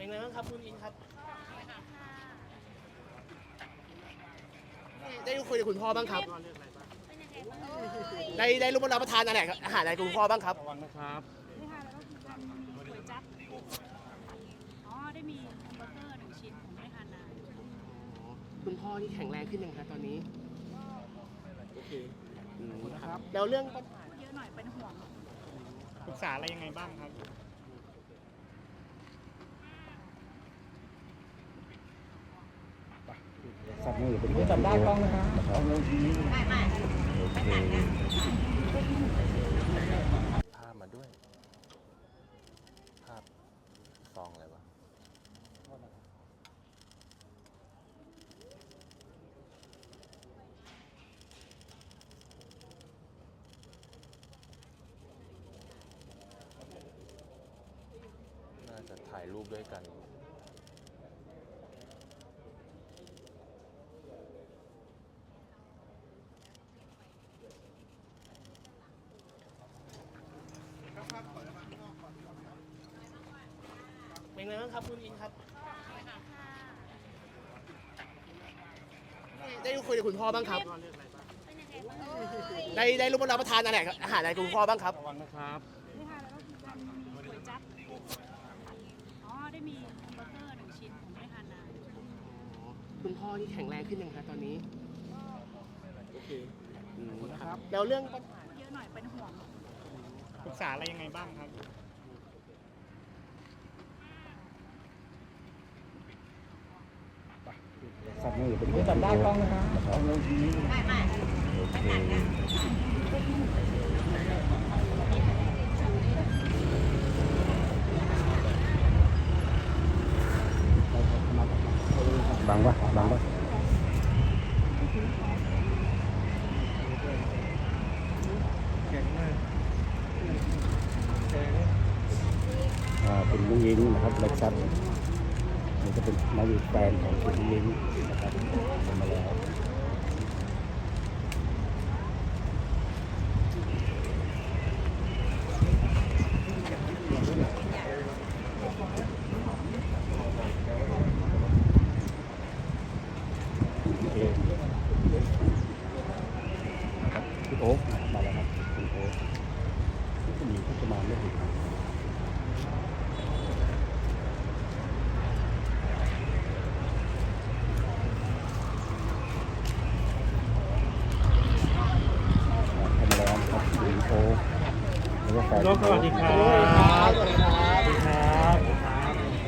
เป็นไงบ้างครับคุณอินครับได้คุยกับคุณพ่อบ้างครับ ได้ได้รู้ว่ารับประทานอะไรอาหารอะไรกับคุณพ่อบ้างครับ ระวังนะครับ ไม่ทานแล้วก็กินกันก๋วยจั๊บอ๋อ ได้มีแฮมเบอร์เกอร์หนึ่งชิ้นผมไม่ได้ทานนานคุณพ่อนี่แข็งแรงขึ้นยังครับตอนนี้ โอเคนะครับแล้วเรื่องปัญหาพูดเยอะหน่อยเป็นห่วงปรึกษาอะไรยังไงบ้างครับ สับมือเป็นจับได้กล้องนะครับภาพมาด้วย ภาพซองอะไรวะน่าจะถ่ายรูปด้วยกัน เป็นไงบ้างครับคุณอินครับได้คุยกับคุณพ่อบ้างครับ ได้ได้รู้ว่ารับประทานอะไรอาหารอะไรกับคุณพ่อบ้างครับ ระวังนะครับไม่ทานแล้วก็กินกันก๋วยจั๊บอ๋อได้มีแฮมเบอร์เกอร์หนึ่งชิ้นผมไม่ได้ทานนานคุณพ่อนี่แข็งแรงขึ้นยังครับตอนนี้โอเคนะครับแล้วเรื่องปัญหาพูดเยอะหน่อยเป็นห่วงปรึกษาอะไรยังไงบ้างครับ สับมือเป็นจับได้กล้องนะค นลุงยิงนะครับเล็กซัสนี่จะเป็นมาอยู่แฟนของคุณลุงยิงนะครับทำมาแล้วโอเคครับพี่โอ๊คมาแล้วครับคุณโอ๊คที่จะมีผู้จะมาไม่ถึง นกสวัสดีครับ